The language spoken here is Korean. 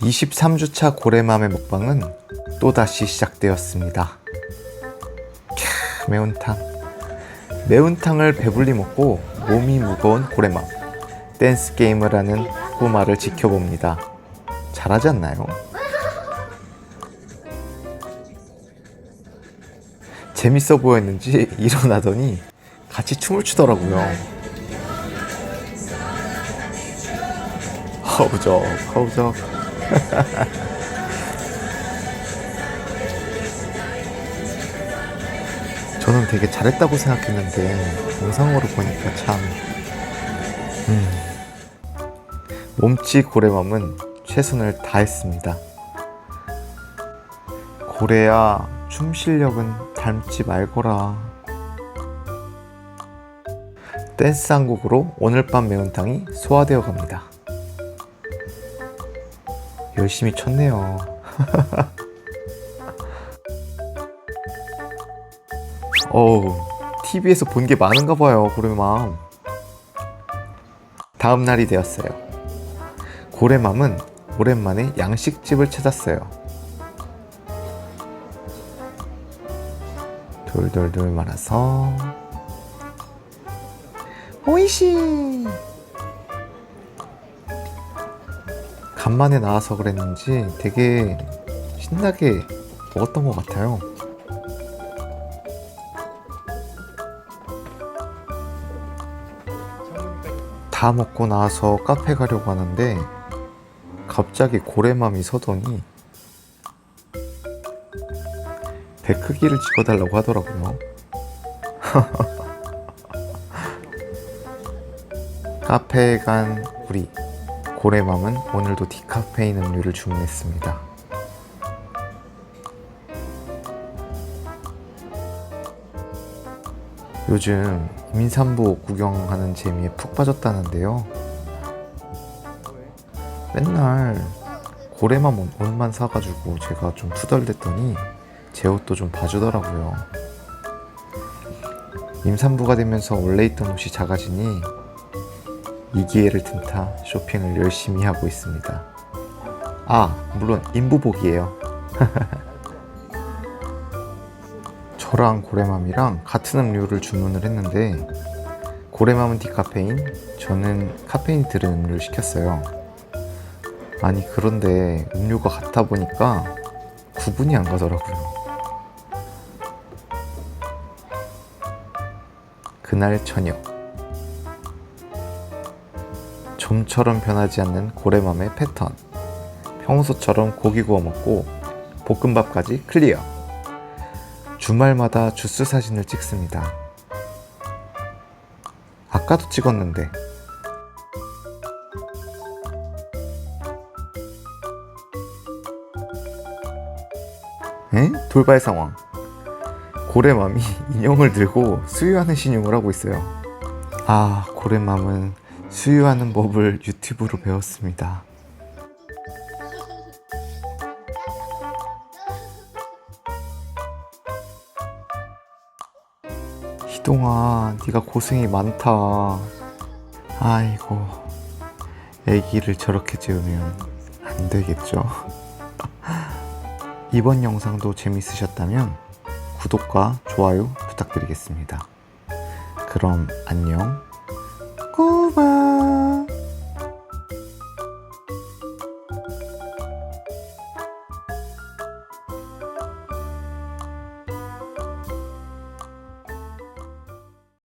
23주차 고래맘의 먹방은 또다시 시작되었습니다. 캬, 매운탕. 매운탕을 배불리 먹고 몸이 무거운 고래맘. 댄스 게임을 하는 꼬마를 지켜봅니다. 잘하지 않나요? 재밌어 보였는지 일어나더니 같이 춤을 추더라고요. 허우적, 허우적. 저는 되게 잘했다고 생각했는데 영상으로 보니까 참 음. 몸치 고래맘은 최선을 다했습니다. 고래야 춤 실력은 닮지 말거라. 댄스 한 곡으로 오늘 밤 매운탕이 소화되어 갑니다. 열심히 췄네요. 어우, TV에서 본 게 많은가 봐요, 고래맘. 다음 날이 되었어요. 고래맘은 오랜만에 양식집을 찾았어요. 돌돌돌 말아서 오이시 간만에 나와서 그랬는지 되게 신나게 먹었던 것 같아요. 다 먹고 나서 카페 가려고 하는데 갑자기 고래맘이 서더니 배 크기를 찍어달라고 하더라고요. 카페에 간 우리 고래맘은 오늘도 디카페인 음료를 주문했습니다. 요즘 임산부 구경하는 재미에 푹 빠졌다는데요. 맨날 고래맘 옷- 옷만 사가지고 제가 좀 투덜댔더니 제 옷도 좀 봐주더라고요. 임산부가 되면서 원래 있던 옷이 작아지니 이 기회를 틈타 쇼핑을 열심히 하고 있습니다. 아, 물론 인부복이에요. 저랑 고래맘이랑 같은 음료를 주문을 했는데 고래맘은 디카페인, 저는 카페인 들은 음료를 시켰어요. 아니 그런데 음료가 같아 보니까 구분이 안 가더라고요. 그날 저녁 좀처럼 변하지 않는 고래맘의 패턴. 평소처럼 고기 구워 먹고 볶음밥까지 클리어. 주말마다 주스 사진을 찍습니다. 아까도 찍었는데. 에? 돌발 상황. 고래맘이 인형을 들고 수유하는 신용을 하고 있어요. 아, 고래맘은 수유하는 법을 유튜브로 배웠습니다. 희동아, 네가 고생이 많다. 아이고, 애기를 저렇게 재우면 안 되겠죠? 이번 영상도 재밌으셨다면 구독과 좋아요 부탁드리겠습니다. 그럼 안녕. 哭吧